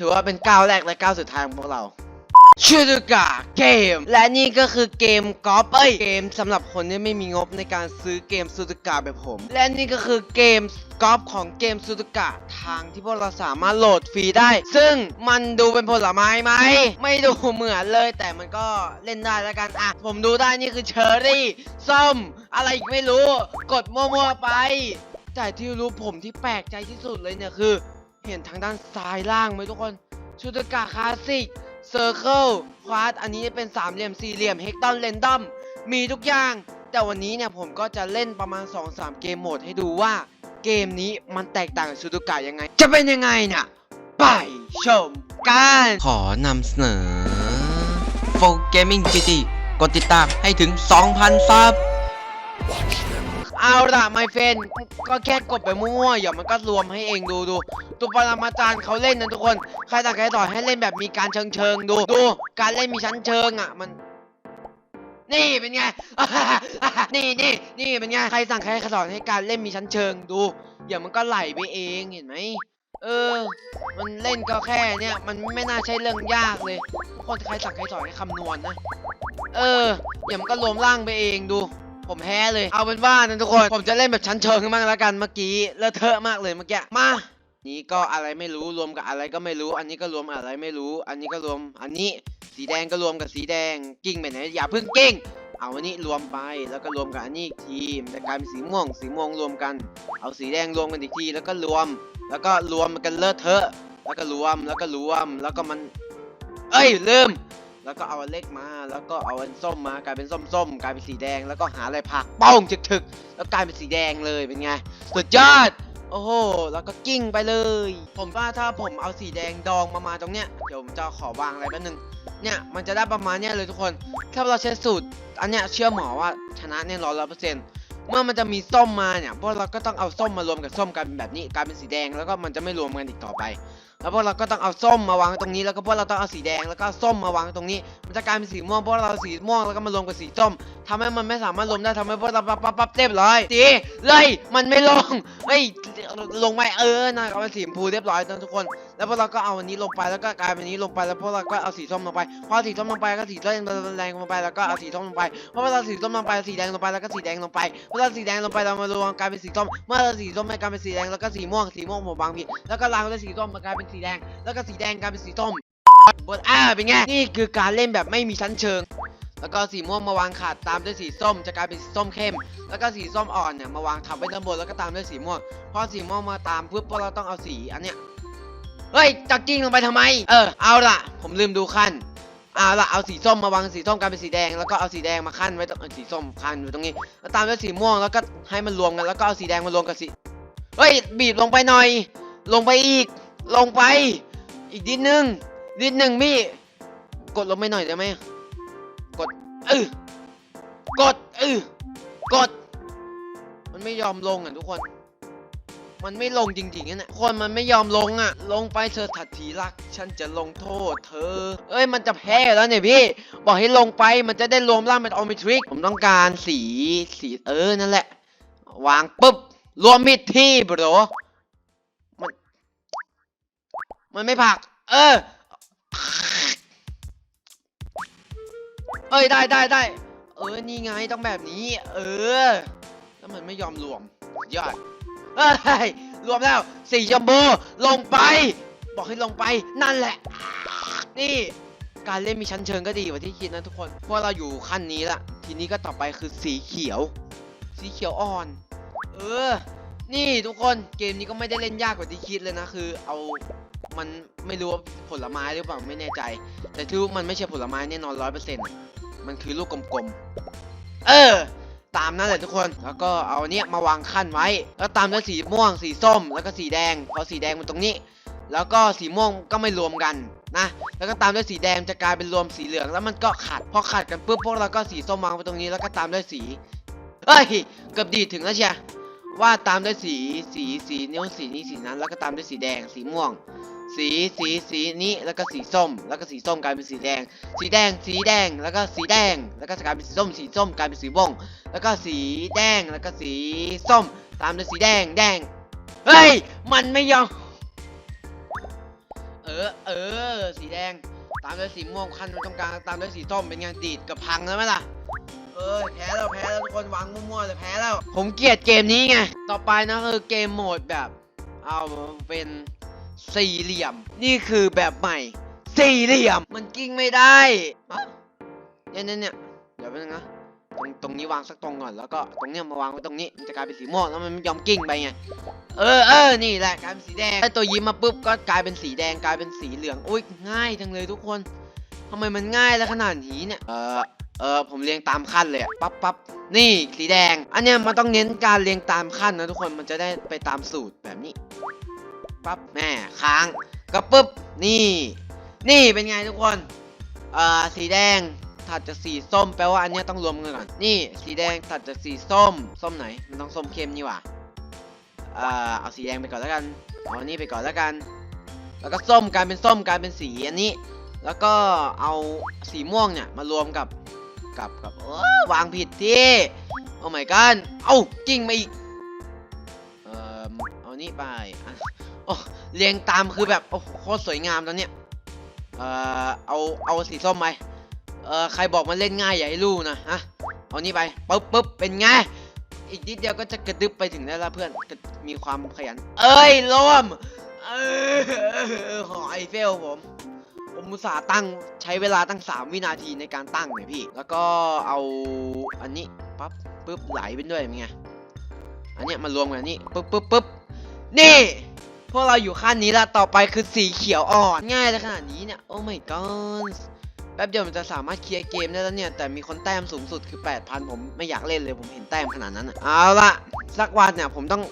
ถือว่าเป็นก้าวแรกและก้าวสุดท้ายของพวกเราชื่อดูกาเกม และนี่ก็คือเกมกอล์ฟเอ้ยเกมสำหรับคนที่ไม่มีงบในการซื้อเกมซูซูกะแบบผม และนี่ก็คือเกมกอล์ฟของเกมซูซูกะทางที่พวกเราสามารถโหลดฟรีได้ ซึ่งมันดูเป็นผลไม้ไหม ไม่ดูเหมือนเลย แต่มันก็เล่นได้แล้วกันอะผมดูได้นี่คือเชอร์รี่ส้ม อะไรอีกไม่รู้ กดมั่วๆไปแต่ที่รู้ผมที่แปลกใจที่สุดเลยเนี่ยคือ เห็นทางด้านซ้ายล่างไหมทุกคน ชุดกาคลาสสิกเซอร์เคิลควาดอันนี้เป็นสามเหลี่ยมสี่เหลี่ยมเฮกตอนเรนดอมมีทุกอย่าง แต่วันนี้เนี่ยผมก็จะเล่นประมาณ 2-3 เกมโหมดให้ดูว่าเกมนี้มันแตกต่างกับชุดกายังไง จะเป็นยังไงน่ะไปชมกัน ขอนำเสนอ Full Gaming GT กดติดตามให้ถึง 2,000 ซับ เอาล่ะไมเฟนก็แค่กดไปมั่วๆเดี๋ยวมันก็รวมให้เองดูดูตัวปรมาจารย์เขาเล่นนะทุกคน ใครต่างใครต่อให้เล่นแบบมีการเชิงเชิงดูดูการเล่นมีชั้นเชิงอะมัน นี่เป็นไง นี่นี่นี่เป็นไงใครสั่งใครสอนให้การเล่นมีชั้นเชิงดูเดี๋ยวมันก็ไหลไปเองเห็นไหมเออ มันเล่นก็แค่เนี่ย มันไม่น่าใช่เรื่องยากเลยทุกคนใครสั่งใครสอนให้คำนวณนะเออเดี๋ยวมันก็รวมร่างไปเองดู ผมแพ้เลย เอาเป็นว่านะทุกคน ผมจะเล่นแบบชั้นเชิงกันบ้างแล้วกัน เมื่อกี้เลอะเทอะมากเลยเมื่อกี้ มา นี่ก็อะไรไม่รู้รวมกับอะไรก็ไม่รู้ อันนี้ก็รวมอะไรไม่รู้ อันนี้ก็รวม อันนี้สีแดงก็รวมกับสีแดง กิ้งไปไหนอย่าเพิ่งกิ้ง เอาอันนี้รวมไป แล้วก็รวมกับอันนี้อีกทีมันจะกลายเป็นสีม่วง สีม่วงรวมกัน เอาสีแดงรวมกันอีกที แล้วก็รวม แล้วก็รวมกันเลอะเทอะ แล้วก็รวม แล้วก็รวม แล้วก็มัน เอ้ยลืม แล้วก็เอาอันเล็กมา แล้วก็เอาอันส้มมากลายเป็นส้มๆกลายเป็นสีแดง แล้วก็หาอะไรผักป้องถึกๆแล้วกลายเป็นสีแดงเลยเป็นไงสุดยอดโอ้โห แล้วก็กิ้งไปเลย ผมว่าถ้าผมเอาสีแดงดองมามาตรงเนี้ย เดี๋ยวผมจะขอวางอะไรแป๊บนึง เนี่ย มันจะได้ประมาณเนี้ยเลยทุกคน ถ้าเราใช้สูตร อันเนี้ยเชื่อหมอว่าชนะแน่นอนร้อยเปอร์เซ็นต์ เมื่อมันจะมีส้มมาเนี่ยพวกเราก็ต้องเอาส้มมารวมกับส้มกลายเป็นแบบนี้กลายเป็นสีแดงแล้วก็มันจะไม่รวมกันอีกต่อไป แล้วพวกเราก็ต้องเอาส้มมาวางตรงนี้ แล้วก็พวกเราต้องเอาสีแดงแล้วก็ส้มมาวางตรงนี้ มันจะกลายเป็นสีม่วงพวกเราเอาสีม่วงแล้วก็มารวมกับสีส้มทำให้มันไม่สามารถรวมได้ทำให้พวกเราปั๊บปั๊บปั๊บเรียบร้อยสีเลยมันไม่ลงเฮ้ลงไปเออนะเอาเป็นสีชมพูเรียบร้อยทุกคน แล้วพวกเราก็เอาอันนี้ลงไปแล้วก็กลายเป็นนี้ลงไปแล้วพวกเราก็เอาสีส้มลงไป พอสีส้มลงไปก็สีแดงแรงลงไปแล้วก็เอาสีส้มลงไปพอเราสีส้มลงไปสีแดงลงไปแล้วก็สีแดงลงไปพอเราสีแดงลงไปเรามารวมกลายเป็นสีส้มเมื่อเราสีส้มกลายเป็นสีแดงแล้วก็สีม่วงสีม่วงผมบางผิดแล้วก็ลางด้วยสีส้มมันกลายเป็นสีแดง แล้วก็สีแดงกลายเป็นสีส้มบนอ่าเป็นไงนี่คือการเล่นแบบไม่มีชั้นเชิง แล้วก็สีม่วงมาวางขาดตามด้วยสีส้มจะกลายเป็นสีส้มเข้ม แล้วก็สีส้มอ่อนเนี่ยมาวางทับไว้ด้านบนแล้วก็ตามด้วยสีม่วงพอสีม่วงมาตามปุ๊บพวกเราต้องเอาสีอันเนี้ย เฮ้ยจักกิ้งลงไปทำไม เออ เอาละผมลืมดูขั้นเอาละเอาสีส้มมาวางสีส้มกลายเป็นสีแดง แล้วก็เอาสีแดงมาขั้นไว้ตรงสีส้มขั้นอยู่ตรงนี้ แล้วตามด้วยสีม่วงแล้วก็ให้มันรวมกันแล้วก็เอาสีแดงมารวมกับสีเฮ้ยบีบลงไปหน่อย ลงไปอีก ลงไป อีกนิดนึงนิดหนึ่งพี่กดลงไปหน่อยได้ไหมกดเออกดเออกด มันไม่ยอมลงอะทุกคน มันไม่ลงจริงๆนะคนมันไม่ยอมลงอะ ลงไปเธอถัดทีรัก ฉันจะลงโทษเธอ เอ้ยมันจะแพ้แล้วเนี่ยพี่ บอกให้ลงไปมันจะได้รวมร่างเป็นออมิทริก ผมต้องการสีสีเออนั่นแหละ วางปุ๊บ รวมมิดที่บรมัน มันไม่ผัก เออ เอ้ยได้ได้ได้ เออ นี่ไงต้องแบบนี้ เออ แล้วมันไม่ยอมรวมยอด เฮ้ยรวมแล้วสีชมพูลงไป บอกให้ลงไปนั่นแหละ นี่ การเล่นมีชั้นเชิงก็ดีกว่าที่คิดนะทุกคนเพราะเราอยู่ขั้นนี้ละทีนี้ก็ต่อไปคือสีเขียว สีเขียวอ่อน เออ นี่ทุกคนเกมนี้ก็ไม่ได้เล่นยากกว่าที่คิดเลยนะคือ เอามันไม่รู้ว่าผลไม้หรือเปล่าไม่แน่ใจ แต่ที่มันไม่ใช่ผลไม้แน่นอนร้อยเปอร์เซ็นต์มันคือลูกกลมๆเออ ตามนั้นแหละทุกคน แล้วก็เอาเนี้ยมาวางขั้นไว้ แล้วตามด้วยสีม่วง สีส้ม แล้วก็สีแดง พอสีแดงมันตรงนี้ แล้วก็สีม่วงก็ไม่รวมกันนะ แล้วก็ตามด้วยสีแดงจะกลายเป็นรวมสีเหลือง แล้วมันก็ขัด พอขัดกันปุ๊บพวกเราก็สีส้มวางไปตรงนี้ แล้วก็ตามด้วยสี เฮ้ย เกือบดีถึงแล้วเชีย ว่าดตามด้วยสีสีสีนิ้วสีนี้สีนั้น แล้วก็ตามด้วยสีแดง สีม่วง สีสีสีนี้แล้วก็สีส้ม แล้วก็สีส้มกลายเป็นสีแดง สีแดงสีแดงแล้วก็สีแดง แล้วก็กลายเป็นสีส้ม สีส้มกลายเป็นสีม่วงแล้วก็สีแดงแล้วก็สีส้ม ตามด้วยสีแดงแดงเฮ้ยมันไม่ยอมเออเออสีแดง ตามด้วยสีม่วงขั้นตรงกลางตามด้วยสีส้มเป็นไงดีดกับพังแล้วไหมล่ะ เอ้ยแพ้แล้วแพ้แล้วทุกคนวางมั่วๆเลยแพ้แล้ว ผมเกลียดเกมนี้ไง ต่อไปนะคือเกมโหมดแบบ เอาเป็นสี่เหลี่ยม นี่คือแบบใหม่ สี่เหลี่ยม มันกิ้งไม่ได้อะเนี่ยเนี่ยเนี่ยเดี๋ยวแป๊บนึงนะตรงตรงนี้วางสักตรงก่อนแล้วก็ตรงเนี้ยมาวางไว้ตรงนี้มันจะกลายเป็นสีม่วงแล้วมันไม่ยอมกิ้งไปไงเออเออนี่แหละกลายเป็นสีแดงได้ตัวยิ้มมาปุ๊บก็กลายเป็นสีแดงกลายเป็นสีเหลืองอุ้ยง่ายจังเลยทุกคนทำไมมันง่ายแล้วขนาดนี้เนี่ยเออ เออผมเรียงตามขั้นเลยอะปั๊บปั๊บนี่สีแดง อันเนี้ยมันต้องเน้นการเรียงตามขั้นนะทุกคนมันจะได้ไปตามสูตรแบบนี้ปั๊บแม่ค้างก็ปุ๊บนี่ นี่เป็นไงทุกคนเอ่อสีแดงถัดจากสีส้มแปลว่าอันเนี้ยต้องรวมกันก่อนนี่ สีแดงถัดจากสีส้มส้มไหน มันต้องส้มเข้มนี่หว่าเอ่อเอาสีแดงไปก่อนแล้วกันเอาอันนี้ไปก่อนแล้วกัน แล้วก็ส้มกลายเป็นส้มกลายเป็นสีอันนี้ แล้วก็เอาสีม่วงเนี่ยมารวมกับ กับกับวางผิดที่โอ้ my god เอ้ากิ้งมาอีกเออเอานี่ไปอะโอ้เรียงตามคือแบบโอ้โคตรสวยงามตอนเนี้ยเออเอาเอาสีส้มไปเออใครบอกมันเล่นง่ายอย่าให้รู้นะฮะเอานี่ไปปึ๊บปึ๊บเป็นไงอีกนิดเดียวก็จะกระดึบไปถึงได้ล้วเพื่อนมีความขยัน เอ้ยร่วมเออหอไอเฟลผม ผมมุตส่าห์ตั้งใช้เวลาตั้ง 3 วินาทีในการตั้งเลยพี่ แล้วก็เอาอันนี้ปั๊บปึ๊บไหลไปด้วยเป็นไงอันเนี้ยมารวมกันนนี้ปึ๊บปึ๊บปึ๊บนี่พวกเราอยู่ขั้นนี้ละต่อไปคือสีเขียวอ่อนง่ายเลยขนาดนี้เนี่ยโอ้ my god แป๊บเดียวมันจะสามารถเคลียร์เกมได้แล้วเนี่ยแต่มีคนแต้มสูงสุดคือ 8,000 ผมไม่อยากเล่นเลยผมเห็นแต้มขนาดนั้นอะเอาละสักวันเนี่ยผมต้อง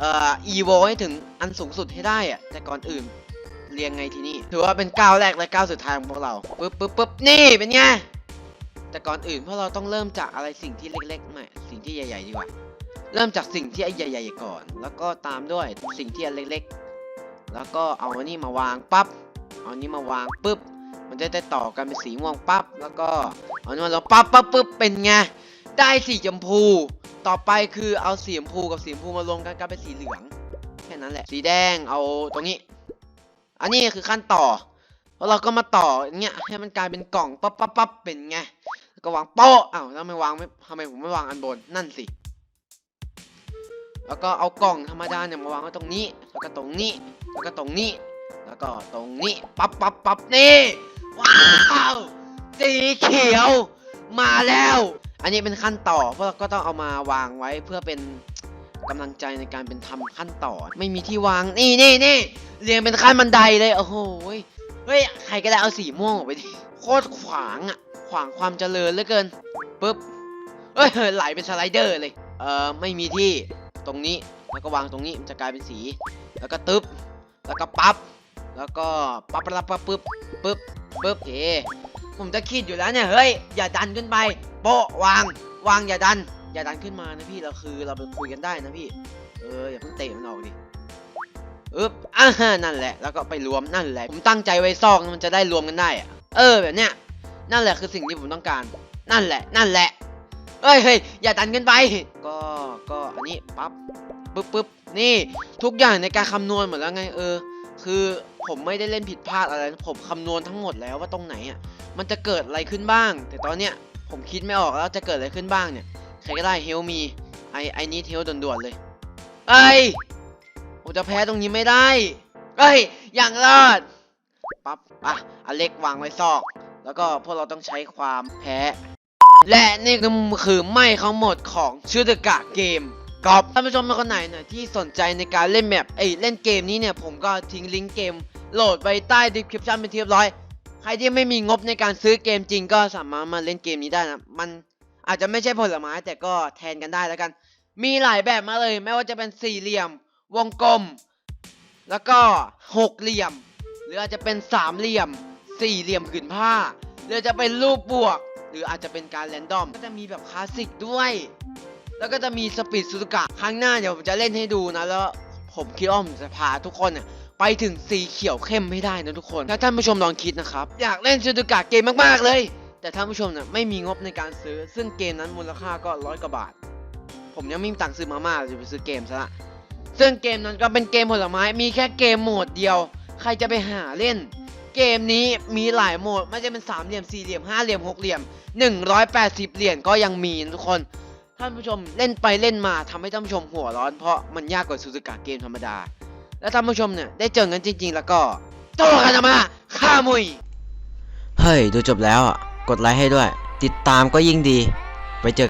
เอ่อ evo ให้ถึงอันสูงสุดให้ได้อะแต่ก่อนอื่น เรียงไงทีนี่ถือว่าเป็นก้าวแรกและก้าวสุดท้ายของพวกเราปึ๊บปึ๊บปึ๊บนี่เป็นไงแต่ก่อนอื่นพวกเราต้องเริ่มจากอะไรสิ่งที่เล็กๆไม่สิ่งที่ใหญ่ๆดีกว่าเริ่มจากสิ่งที่ใหญ่ๆก่อน แล้วก็ตามด้วยสิ่งที่เล็กๆ แล้วก็เอาอันนี้มาวางปั๊บเอาอันนี้มาวางปุ๊บมันจะได้ต่อกันเป็นสีม่วงปั๊บแล้วก็เอานนี้มาลงปั๊บปั๊บปุ๊บเป็นไงได้สีชมพู ต่อไปคือเอาสีชมพูกับสีชมพูมารวมกันกลายเป็นสีเหลืองแค่นั้นแหละ สีแดงเอาตรงนี้ อันนี้คือขั้นต่อแล้วเราก็มาต่ออย่างเงี้ยให้มันกลายเป็นกล่องปั๊บปั๊บปั๊บเป็นไงก็วางโป๊ะอ้าวแล้วทำไมวางไม่ทำไมผมไม่วางอันบนนั่นสิ แล้วก็เอากล่องธรรมดาเนี่ยมาวางไว้ตรงนี้แล้วก็ตรงนี้แล้วก็ตรงนี้ แล้วก็ตรงนี้ปั๊บปั๊บปั๊บนี่ว้าวสีเขียวมาแล้ว อันนี้เป็นขั้นต่อเพราะเราก็ต้องเอามาวางไว้เพื่อเป็น กำลังใจในการเป็นทำขั้นต่อ ไม่มีที่วาง นี่นี่นี่เรียงเป็นขั้นบันไดเลย โอ้โหยเฮ้ย ใครก็ได้เอาสีม่วงออกไปดิ โคตรขวางอะ ขวางความเจริญเหลือเกิน ปึ๊บเอ้ย ไหลเป็นสไลเดอร์เลย เอ่อ ไม่มีที่ ตรงนี้ แล้วก็วางตรงนี้ มันจะกลายเป็นสี แล้วก็ตึ๊บ แล้วก็ปั๊บ แล้วก็ปั๊บปั๊บปั๊บปึ๊บ ปึ๊บ ปึ๊บโอเคผมจะคิดอยู่แล้วเนี่ย เฮ้ย อย่าดันขึ้นไป โปะวาง วางอย่าดัน อย่าดันขึ้นมานะพี่เราคือเราไปคุยกันได้นะพี่ เอออย่าเพิ่งเตะมันออกดิอึ๊บอ่านั่นแหละ แล้วก็ไปรวมนั่นแหละ ผมตั้งใจไว้ซอกมันจะได้รวมกันได้อะเออแบบเนี้ยนั่นแหละคือสิ่งที่ผมต้องการ นั่นแหละ นั่นแหละเอ้ยเฮ้ยอย่าดันขึ้นไป ก็ก็อันนี้ปั๊บปึ๊บปึ๊บนี่ทุกอย่างในการคำนวณหมดแล้วไงเออ คือผมไม่ได้เล่นผิดพลาดอะไรผมคำนวณทั้งหมดแล้วว่าตรงไหนอะมันจะเกิดอะไรขึ้นบ้าง แต่ตอนเนี้ยผมคิดไม่ออกแล้วจะเกิดอะไรขึ้นบ้างเนี่ย ใครก็ได้เฮลมีไอไอนี้เฮลด่วนๆเลยเอ้ยผมจะแพ้ตรงนี้ไม่ได้เอ้ยอย่างรอดปั๊บอะอเล็กวางไว้ซอก แล้วก็พวกเราต้องใช้ความแพ้ และนี่คือไม่เขาหมดของชื่อเดกะเกมกอบท่านผู้ชมคนไหนหน่อยที่สนใจในการเล่นแมปเอ้ยเล่นเกมนี้เนี่ยผมก็ทิ้งลิงก์เกม โหลดไว้ใต้ description เป็นที่เรียบร้อย ใครที่ไม่มีงบในการซื้อเกมจริงก็สามารถมาเล่นเกมนี้ได้นะมัน อาจจะไม่ใช่ผลไม้แต่ก็แทนกันได้แล้วกัน มีหลายแบบมาเลย ไม่ว่าจะเป็นสี่เหลี่ยม วงกลม แล้วก็หกเหลี่ยม หรืออาจจะเป็นสามเหลี่ยม สี่เหลี่ยมผืนผ้า หรือจะเป็นรูปบวก หรืออาจจะเป็นการแรนดอม ก็จะมีแบบคลาสสิกด้วย แล้วก็จะมีสปีดซูซูกะครั้งหน้าเดี๋ยวผมจะเล่นให้ดูนะแล้วผมคิดว่าผมจะพาทุกคนเนี่ยไปถึงสีเขียวเข้มไม่ได้นะทุกคน ถ้าท่านผู้ชมลองคิดนะครับ อยากเล่นซูซูกะเกมมาก ๆ เลย แต่ท่านผู้ชมเนี่ยไม่มีงบในการซื้อ ซึ่งเกมนั้นมูลค่าก็ร้อยกว่าบาท ผมยังไม่มีตังค์ซื้อมาม่าจะไปซื้อเกมซะละซึ่งเกมนั้นก็เป็นเกมผลไม้มีแค่เกมโหมดเดียว ใครจะไปหาเล่น เกมนี้มีหลายโหมดไม่ใช่เป็นสามเหลี่ยมสี่เหลี่ยมห้าเหลี่ยมหกเหลี่ยมหนึ่งร้อยแปดสิบเหรียญก็ยังมีทุกคน ท่านผู้ชมเล่นไปเล่นมาทำให้ท่านผู้ชมหัวร้อนเพราะมันยากกว่าซูซูกะเกมธรรมดา แล้วท่านผู้ชมเนี่ยได้เจอกันจริง ๆ แล้วก็โตกันมาฆ่ามุยเฮ้ยดูจบแล้วอะ กดไลค์ให้ด้วย ติดตามก็ยิ่งดี ไปเจอ